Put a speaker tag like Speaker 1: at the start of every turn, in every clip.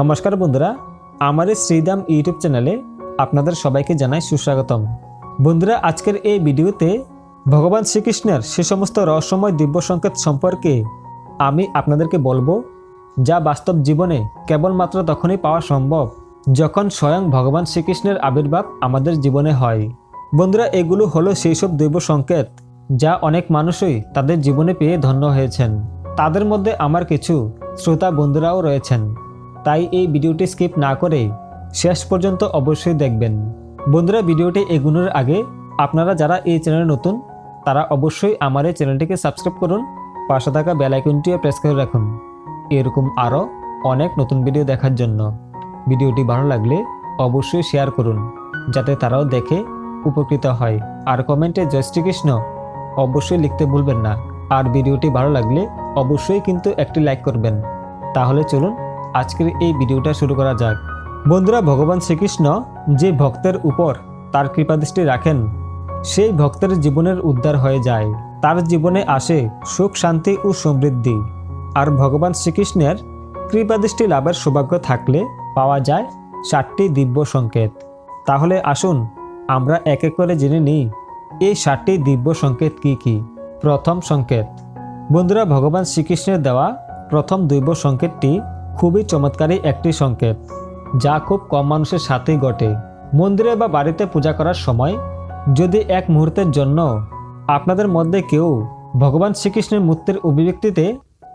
Speaker 1: নমস্কার বন্ধুরা, আমার শ্রীদাম ইউটিউব চ্যানেলে আপনাদের সবাইকে জানাই সুস্বাগতম। বন্ধুরা, আজকের এই ভিডিওতে ভগবান শ্রীকৃষ্ণের সে সমস্ত রহস্যময় দিব্য সংকেত সম্পর্কে আমি আপনাদেরকে বলব, যা বাস্তব জীবনে কেবলমাত্র তখনই পাওয়া সম্ভব, যখন স্বয়ং ভগবান শ্রীকৃষ্ণের আবির্ভাব আমাদের জীবনে হয়। বন্ধুরা, এগুলো হলো সেই সব দৈব সংকেত, যা অনেক মানুষই তাদের জীবনে পেয়ে ধন্য হয়েছেন। তাদের মধ্যে আমার কিছু শ্রোতা বন্ধুরাও রয়েছেন। তাই এই ভিডিওটি স্কিপ না করে শেষ পর্যন্ত অবশ্যই দেখবেন। বন্ধুরা, ভিডিওটি এগুনোর আগে আপনারা যারা এই চ্যানেলে নতুন, তারা অবশ্যই আমার এই চ্যানেলটিকে সাবস্ক্রাইব করুন, পাশে থাকা বেল আইকনটিও প্রেস করে রাখুন। এরকম আরও অনেক নতুন ভিডিও দেখার জন্য ভিডিওটি ভালো লাগলে অবশ্যই শেয়ার করুন, যাতে তারাও দেখে উপকৃত হয়। আর কমেন্টে জয় শ্রীকৃষ্ণ অবশ্যই লিখতে ভুলবেন না। আর ভিডিওটি ভালো লাগলে অবশ্যই কিন্তু একটি লাইক করবেন। তাহলে চলুন আজকের এই ভিডিওটা শুরু করা যাক। বন্ধুরা, ভগবান শ্রীকৃষ্ণ যে ভক্তের উপর তার কৃপাদৃষ্টি রাখেন, সেই ভক্তের জীবনের উদ্ধার হয়ে যায়। তার জীবনে আসে সুখ, শান্তি ও সমৃদ্ধি। আর ভগবান শ্রীকৃষ্ণের কৃপাদৃষ্টি লাভের সৌভাগ্য থাকলে পাওয়া যায় ষাটটি দিব্য সংকেত। তাহলে আসুন, আমরা এক এক করে জেনে নিই, এই ষাটটি দিব্য সংকেত কি কি? প্রথম সংকেত। বন্ধুরা, ভগবান শ্রীকৃষ্ণের দেওয়া প্রথম দৈব সংকেতটি খুবই চমৎকারী একটি সংকেত, যা খুব কম মানুষের সাথেই ঘটে। মন্দিরে বা বাড়িতে পূজা করার সময় যদি এক মুহূর্তের জন্য আপনাদের মধ্যে কেউ ভগবান শ্রীকৃষ্ণের মূর্তির অভিব্যক্তিতে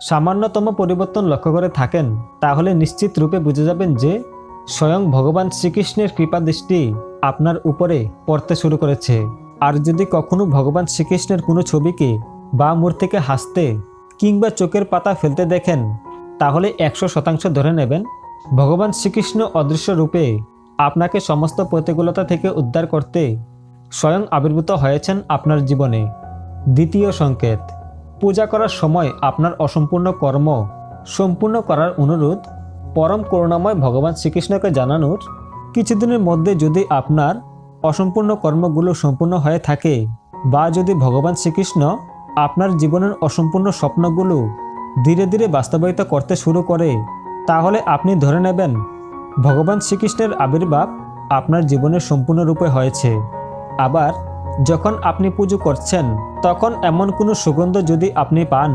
Speaker 1: সামান্যতম পরিবর্তন লক্ষ্য করে থাকেন, তাহলে নিশ্চিত রূপে বুঝে যাবেন যে স্বয়ং ভগবান শ্রীকৃষ্ণের কৃপা দৃষ্টি আপনার উপরে পড়তে শুরু করেছে। আর যদি কখনো ভগবান শ্রীকৃষ্ণের কোনো ছবিকে বা মূর্তিকে হাসতে কিংবা চোখের পাতা ফেলতে দেখেন তাহলে একশো শতাংশ ধরে নেবেন। ভগবান শ্রীকৃষ্ণ অদৃশ্য রূপে আপনাকে সমস্ত প্রতিকূলতা থেকে উদ্ধার করতে স্বয়ং আবির্ভূত হয়েছেন আপনার জীবনে। দ্বিতীয় সংকেত, পূজা করার সময় আপনার অসম্পূর্ণ কর্ম সম্পূর্ণ করার অনুরোধ, পরম করুণাময় ভগবান শ্রীকৃষ্ণকে জানানোর। কিছুদিনের মধ্যে যদি আপনার অসম্পূর্ণ কর্মগুলো সম্পূর্ণ হয়ে থাকে বা যদি ভগবান শ্রীকৃষ্ণ আপনার জীবনের অসম্পূর্ণ স্বপ্নগুলো ধীরে ধীরে বাস্তবায়িত করতে শুরু করে, তাহলে আপনি ধরে নেবেন, ভগবান শ্রীকৃষ্ণের আবির্ভাব আপনার জীবনে সম্পূর্ণরূপে হয়েছে। আবার, যখন আপনি পুজো করছেন, তখন এমন কোনো সুগন্ধ যদি আপনি পান,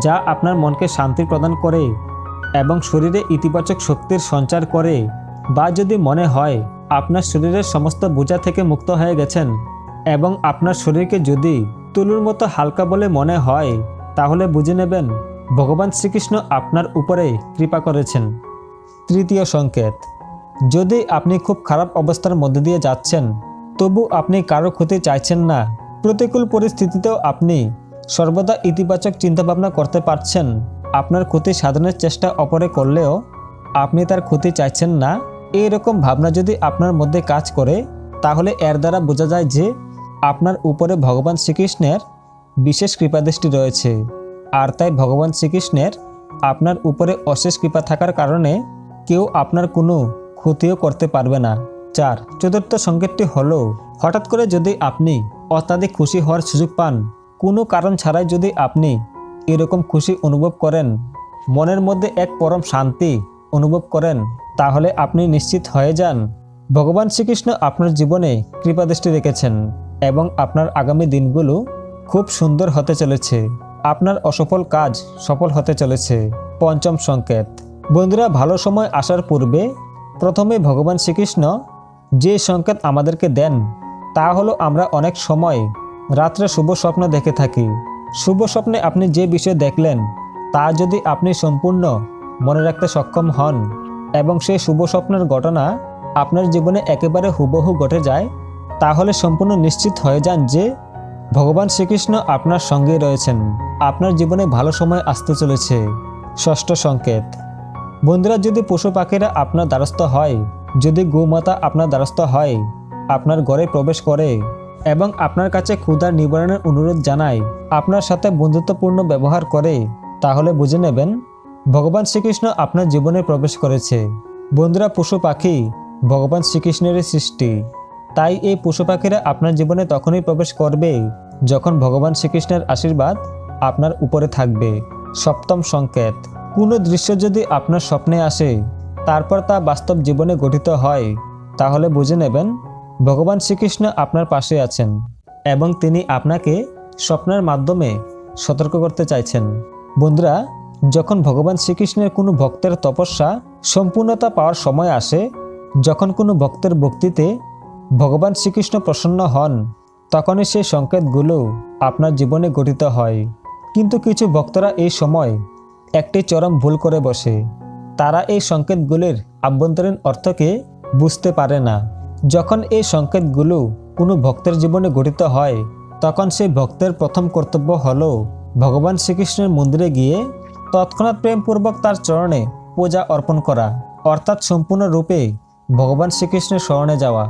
Speaker 1: যা আপনার মনকে শান্তি প্রদান করে এবং শরীরে ইতিবাচক শক্তির সঞ্চার করে, বা যদি মনে হয় আপনার শরীরের সমস্ত বোঝা থেকে মুক্ত হয়ে গেছেন এবং আপনার শরীরকে যদি তুলুর মতো হালকা বলে মনে হয়, তাহলে বুঝে নেবেন ভগবান শ্রীকৃষ্ণ আপনার উপরে কৃপা করেছেন। তৃতীয় সংকেত, যদি আপনি খুব খারাপ অবস্থার মধ্যে দিয়ে যাচ্ছেন, তবু আপনি কারও ক্ষতি চাইছেন না। প্রতিকূল পরিস্থিতিতেও আপনি সর্বদা ইতিবাচক চিন্তাভাবনা করতে পারছেন। আপনার ক্ষতি সাধনের চেষ্টা অপরে করলেও আপনি তার ক্ষতি চাইছেন না। এই রকম ভাবনা যদি আপনার মধ্যে কাজ করে, তাহলে এর দ্বারা বোঝা যায় যে আপনার উপরে ভগবান শ্রীকৃষ্ণের বিশেষ কৃপাদৃষ্টি রয়েছে। আর তাই ভগবান শ্রীকৃষ্ণের আপনার উপরে অশেষ কৃপা থাকার কারণে কেউ আপনার কোনো ক্ষতিও করতে পারবে না। চার, চতুর্থ সংকেতটি হলো, হঠাৎ করে যদি আপনি অত্যাধিক খুশি হওয়ার সুযোগ পান, কোনো কারণ ছাড়াই যদি আপনি এরকম খুশি অনুভব করেন, মনের মধ্যে এক পরম শান্তি অনুভব করেন, তাহলে আপনি নিশ্চিত হয়ে যান, ভগবান শ্রীকৃষ্ণ আপনার জীবনে কৃপাদৃষ্টি রেখেছেন এবং আপনার আগামী দিনগুলো খুব সুন্দর হতে চলেছে। আপনার অসফল কাজ সফল হতে চলেছে, পঞ্চম সংকেত। বন্ধুরা, ভালো সময় আসার পূর্বে প্রথমে ভগবান শ্রীকৃষ্ণ যে সংকেত আমাদেরকে দেন, তা হলো আমরা অনেক সময় রাত্রে শুভ স্বপ্ন দেখে থাকি। শুভ স্বপ্নে আপনি যে বিষয় দেখলেন, তা যদি আপনি সম্পূর্ণ মনে রাখতে সক্ষম হন এবং সেই শুভ স্বপ্নের ঘটনা আপনার জীবনে একেবারে হুবহু ঘটে যায়, তাহলে সম্পূর্ণ নিশ্চিত হয়ে যান যে ভগবান শ্রীকৃষ্ণ আপনার সঙ্গে রয়েছেন। আপনার জীবনে ভালো সময় আসতে চলেছে। ষষ্ঠ সংকেত। বন্ধুরা, যদি পশু পাখিরা আপনার দ্বারস্থ হয়, যদি গোমাতা আপনার দ্বারস্থ হয়, আপনার ঘরে প্রবেশ করে এবং আপনার কাছে ক্ষুধার নিবারণের অনুরোধ জানায়, আপনার সাথে বন্ধুত্বপূর্ণ ব্যবহার করে, তাহলে বুঝে নেবেন, ভগবান শ্রীকৃষ্ণ আপনার জীবনে প্রবেশ করেছে। বন্ধুরা, পশু পাখি ভগবান শ্রীকৃষ্ণেরই সৃষ্টি। তাই এই পশু পাখিরা আপনার জীবনে তখনই প্রবেশ করবে, যখন ভগবান শ্রীকৃষ্ণের আশীর্বাদ আপনার উপরে থাকবে। সপ্তম সংকেত। কোনো দৃশ্য যদি আপনার স্বপ্নে আসে, তারপর তা বাস্তব জীবনে গঠিত হয়, তাহলে বুঝে নেবেন, ভগবান শ্রীকৃষ্ণ আপনার পাশে আছেন এবং তিনি আপনাকে স্বপ্নের মাধ্যমে সতর্ক করতে চাইছেন। বন্ধুরা, যখন ভগবান শ্রীকৃষ্ণের কোনো ভক্তের তপস্যা সম্পূর্ণতা পাওয়ার সময় আসে, যখন কোনো ভক্তের ভক্তিতে ভগবান শ্রীকৃষ্ণ প্রসন্ন হন, তখনই সেই সংকেতগুলো আপনার জীবনে গঠিত হয়। কিন্তু কিছু ভক্তরা এই সময় একটি চরম ভুল করে বসে। তারা এই সংকেতগুলির আভ্যন্তরীণ অর্থকে বুঝতে পারে না। যখন এই সংকেতগুলো কোনো ভক্তের জীবনে গঠিত হয়, তখন সেই ভক্তের প্রথম কর্তব্য হল ভগবান শ্রীকৃষ্ণের মন্দিরে গিয়ে তৎক্ষণাৎ প্রেমপূর্বক তার চরণে পূজা অর্পণ করা, অর্থাৎ সম্পূর্ণরূপে ভগবান শ্রীকৃষ্ণের স্মরণে যাওয়া।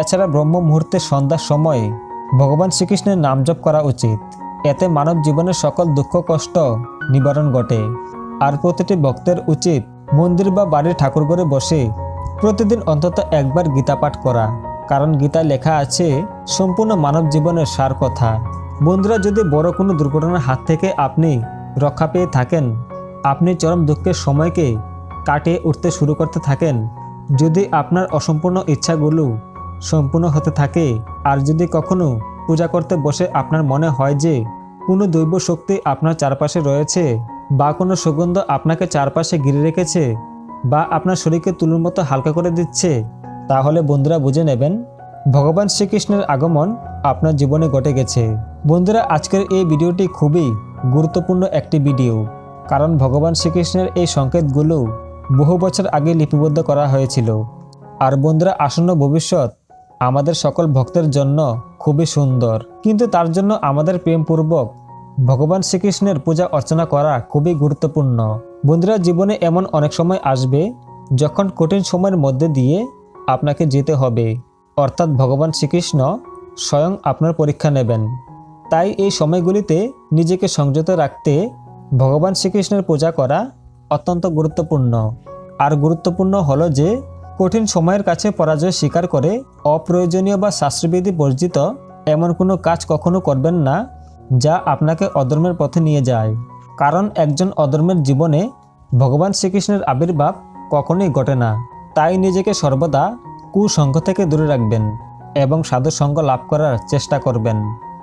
Speaker 1: এছাড়া ব্রহ্ম মুহূর্তে সন্ধ্যার সময় ভগবান শ্রীকৃষ্ণের নাম জপ করা উচিত। এতে মানব জীবনের সকল দুঃখ, কষ্ট নিবারণ ঘটে। আর প্রতিটি ভক্তের উচিত মন্দির বা বাড়ির ঠাকুরঘরে বসে প্রতিদিন অন্তত একবার গীতা পাঠ করা। কারণ গীতায় লেখা আছে, সম্পূর্ণ মানব জীবনের সার কথা। বন্ধুরা, যদি বড় কোনো দুর্ঘটনার হাত থেকে আপনি রক্ষা পেয়ে থাকেন, আপনি চরম দুঃখের সময়কে কাটিয়ে উঠতে শুরু করতে থাকেন, যদি আপনার অসম্পূর্ণ ইচ্ছাগুলো সম্পূর্ণ হতে থাকে, আর যদি কখনো পূজা করতে বসে আপনার মনে হয় যে কোনো দৈব শক্তি আপনার চারপাশে রয়েছে বা কোনো সুগন্ধ আপনাকে চারপাশে ঘিরে রেখেছে বা আপনার শরীরকে তুলোর মতো হালকা করে দিচ্ছে, তাহলে বন্ধুরা বুঝে নেবেন, ভগবান শ্রীকৃষ্ণের আগমন আপনার জীবনে ঘটে গেছে। বন্ধুরা, আজকের এই ভিডিওটি খুবই গুরুত্বপূর্ণ একটি ভিডিও, কারণ ভগবান শ্রীকৃষ্ণের এই সংকেতগুলো বহু বছর আগে লিপিবদ্ধ করা হয়েছিল। আর বন্ধুরা, আসন্ন ভবিষ্যৎ আমাদের সকল ভক্তের জন্য খুবই সুন্দর। কিন্তু তার জন্য আমাদের প্রেমপূর্বক ভগবান শ্রীকৃষ্ণের পূজা অর্চনা করা খুবই গুরুত্বপূর্ণ। বন্ধুরা, জীবনে এমন অনেক সময় আসবে যখন কঠিন সময়ের মধ্যে দিয়ে আপনাকে যেতে হবে। অর্থাৎ ভগবান শ্রীকৃষ্ণ স্বয়ং আপনার পরীক্ষা নেবেন। তাই এই সময়গুলিতে নিজেকে সংযত রাখতে ভগবান শ্রীকৃষ্ণের পূজা করা অত্যন্ত গুরুত্বপূর্ণ। আর গুরুত্বপূর্ণ হলো যে কঠিন সময়ের কাছে পরাজয় স্বীকার করে অপ্রয়োজনীয় বা শাস্ত্রবিধি বর্জিত এমন কোনো কাজ কখনো করবেন না যা আপনাকে অধর্মের পথে নিয়ে যায়। কারণ একজন অধর্মের জীবনে ভগবান শ্রীকৃষ্ণের আবির্ভাব কখনোই ঘটে না। তাই নিজেকে সর্বদা কুসঙ্গ থেকে দূরে রাখবেন এবং সাধু সঙ্গ লাভ করার চেষ্টা করবেন।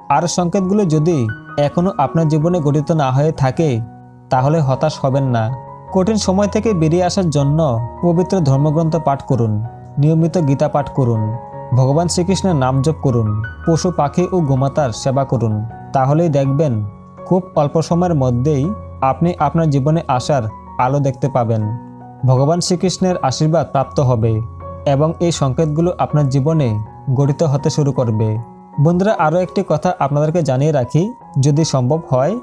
Speaker 1: আর সংকেতগুলো যদি এখনও আপনার জীবনে গঠিত না হয়ে থাকে, তাহলে হতাশ হবেন না। কঠিন সময় থেকে বেরিয়ে আসার জন্য পবিত্র ধর্মগ্রন্থ পাঠ করুন, নিয়মিত গীতা পাঠ করুন, ভগবান শ্রীকৃষ্ণের নাম জপ করুন, পশু, পাখি ও গোমাতার সেবা করুন। তাহলেই দেখবেন, খুব অল্প সময়ের মধ্যেই আপনি আপনার জীবনে আসার আলো দেখতে পাবেন। ভগবান শ্রীকৃষ্ণের আশীর্বাদ প্রাপ্ত হবে এবং এই সংকেতগুলো আপনার জীবনে গঠিত হতে শুরু করবে। বন্ধুরা, আরও একটি কথা আপনাদেরকে জানিয়ে রাখি, যদি সম্ভব হয়,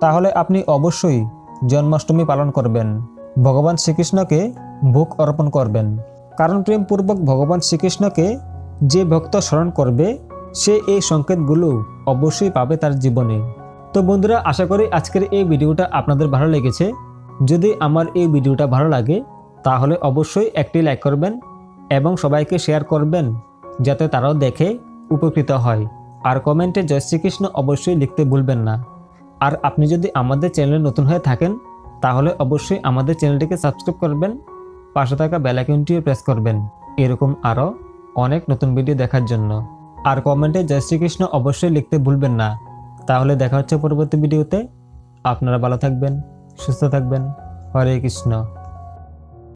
Speaker 1: তাহলে আপনি অবশ্যই জন্মাষ্টমী পালন করবেন। ভগবান শ্রীকৃষ্ণকে ভোগ অর্পণ করবেন। কারণ প্রেমপূর্বক ভগবান শ্রীকৃষ্ণকে যে ভক্ত স্মরণ করবে, সে এই সংকেতগুলো অবশ্যই পাবে তার জীবনে। তো বন্ধুরা, আশা করি আজকের এই ভিডিওটা আপনাদের ভালো লেগেছে। যদি আমার এই ভিডিওটা ভালো লাগে, তাহলে অবশ্যই একটি লাইক করবেন এবং সবাইকে শেয়ার করবেন, যাতে তারাও দেখে উপকৃত হয়। আর কমেন্টে জয় শ্রীকৃষ্ণ অবশ্যই লিখতে ভুলবেন না। আর আপনি যদি আমাদের চ্যানেলে নতুন হয়ে থাকেন, তাহলে অবশ্যই আমাদের চ্যানেলটিকে সাবস্ক্রাইব করবেন, পাশে থাকা বেলাইকনটিও প্রেস করবেন। এরকম আরও অনেক নতুন ভিডিও দেখার জন্য। আর কমেন্টে জয় শ্রীকৃষ্ণ অবশ্যই লিখতে ভুলবেন না। তাহলে দেখা হচ্ছে পরবর্তী ভিডিওতে আপনারা ভালো থাকবেন, সুস্থ থাকবেন। হরে কৃষ্ণ।